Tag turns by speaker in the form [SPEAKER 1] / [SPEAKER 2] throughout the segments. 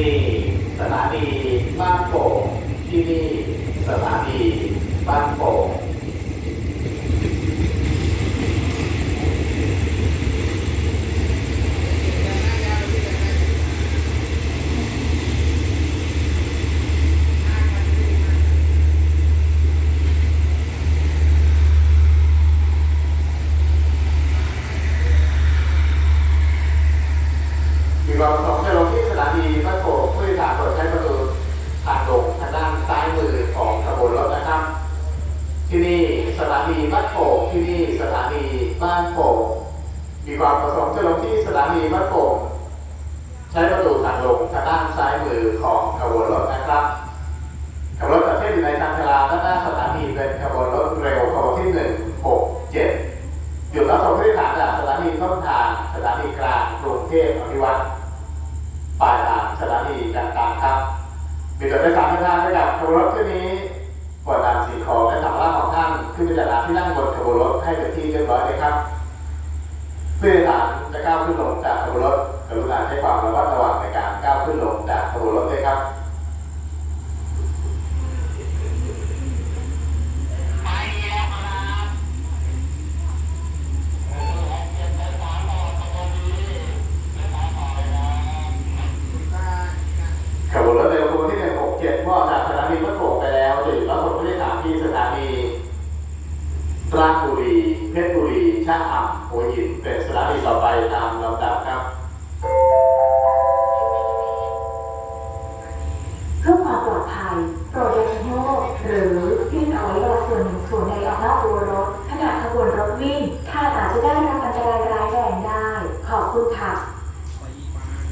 [SPEAKER 1] นี่สถานีบ้านโป่งที่นี่ ลงที่สถานีพระโขกผู้โดยสารเปิดใช้ประตูผ่านลงทางด้านซ้ายมือของขบวนรถนะครับ ที่นี่สถานีบ้านโขกที่นี่สถานีบ้านโขกมีความประสงค์จะลงที่สถานีบ้านโขกใช้ประตูผ่านลงทางด้านซ้ายมือของขบวนรถนะครับขบวนรถประเภทอยู่ในทางชลาด้านหน้าสถานีเป็นขบวนรถเร็วขบวนที่หนึ่งหกเจ็ดหยุดรับส่งผู้โดยสารจากสถานีต้นทางสถานีกลางกรุงเทพอภิวัตร ปลายทางสถานีกลางกลางครับ มีรถโดยสารเดินทางไปกับขบวนรถที่นี้ควรนำสิ่งของและสัมภาระของท่านขึ้นไปจากที่นั่งบนขบวนรถให้เป็นที่เรียบร้อยเลยครับเพื่อฐานจะก้าวขึ้นลงจากขบวนรถกรุณาให้ความระมัดระวังในการก้าวขึ้นลงจากขบวนรถด้วยครับ ขบวนรถเร็วขบวนที่167เมื่อออกจากสถานีพระโขงไปแล้วจะหยุดรับส่งผู้โดยสารที่สถานี ราชบุรี เพชรบุรีชะอำหัวหินเป็นสถานีต่อไปตามลำดับครับ
[SPEAKER 2] เพื่อความปลอดภัยโปรดอย่าชะโงกหรือยื่นอวัยวะส่วนหนึ่งส่วนใดออกนอกตัวรถขณะขบวนรถวิ่งท่านอาจจะได้รับอันตรายร้ายแรงได้ ขอบคุณค่ะ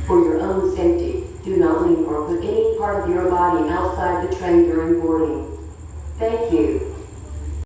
[SPEAKER 3] For your own safety, do not leave or put any part of your body outside the train during boarding.